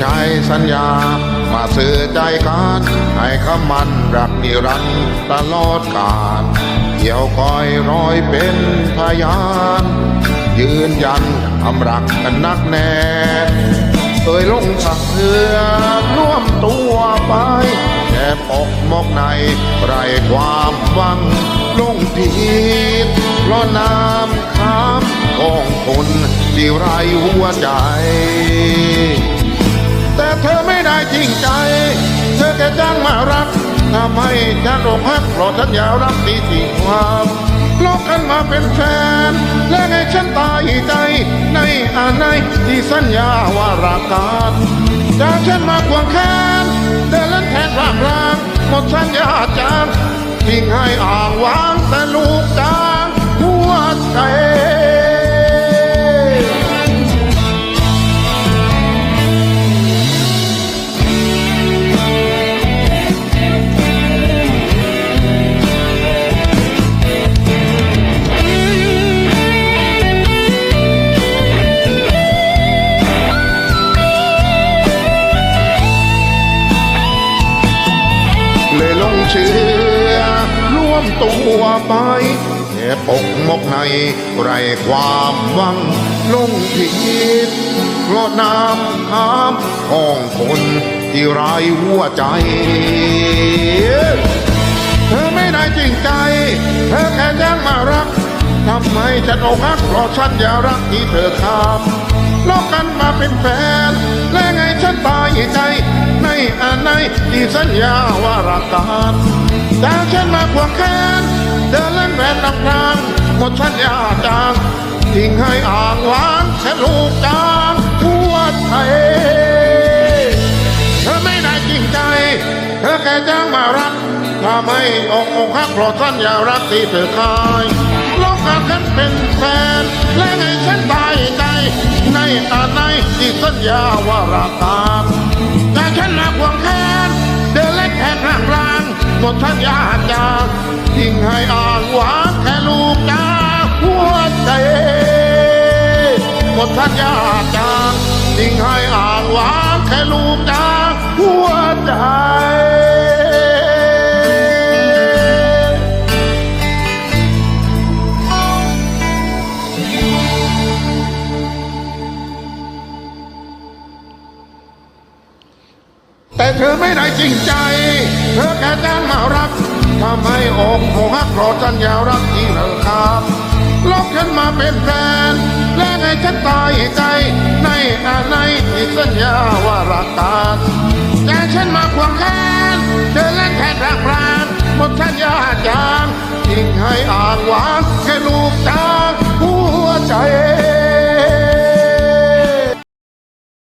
ใช้สัญญา มาสื่อใจกัน ให้คำมันรักนิรันดร์ตลอดกาลเกี่ยวคอยรอยเป็นพยาน ยืนยันทำรักกันนักแน่เคยลงสักเสือร่วมตัวไปแอบออกมอกในไรความวังลงผิดเพราะน้ำค้ามของคนที่ไรหัวใจ แต่เธอไม่ได้จริงใจ เธอแค่จ้างมารักทำให้ฉันอกหักเพราะสัญญารักดีจริงความโลกกันมาเป็นแฟน และให้ฉันตายใจในอาในที่สัญญาว่ารักกันจากฉันมาควงแขนเดินเล่นแทนร่างรางหมดสัญญาจางทิ้งให้อ่างวางแต่ลูกจ เชื่อร่วมตัวไปแค่ปกมกในไรความหวังลงผิดเพราะน้ำค้ามของคนที่ไรายหัวใจ เธอไม่ได้จริงใจ เธอแค่แจ้งมารักทำไมฉันอกหักเพราะฉันอย่ารักที่เธอทำลอกกันมาเป็นแฟน และไงฉันตายใจ อันไหนที่สัญญาว่ารักกันแต่ฉันมาควงแขนเดินเล่นแหวนนำทางหมดสัญญาจางทิ้งให้อ่างวางแค่ลูกจางหัวใจเธอไม่ได้จริงใจ เธอแค่จ้างมารักถ้าไม่อกอกหักเพราะสัญญารักที่เธอคายลองกับฉันเป็นแฟนและให้ฉันตายใจในอาในที่สัญญาว่ารักกัน หมดสัญญาจางทิ้งให้อ่างหวานแค่ลูกจาหัวใจหมดสัญญาจางทิ้งให้อ่างหวานแค่ลูกจาหัวใจ แต่เธอไม่ได้จริงใจ เธอแค่จ้างมารักทำให้อกหักเพราะสัญญาวรักที่เธอครับลอกฉันมาเป็นแฟนและให้ฉันตายใจ ในอะไรที่สัญญาว่ารักกันแต่ฉันมาควงแขนเดินเล่นแทนรักรานหมดสัญญาจางทิ้งให้อ่างหวานแค่ลูกจา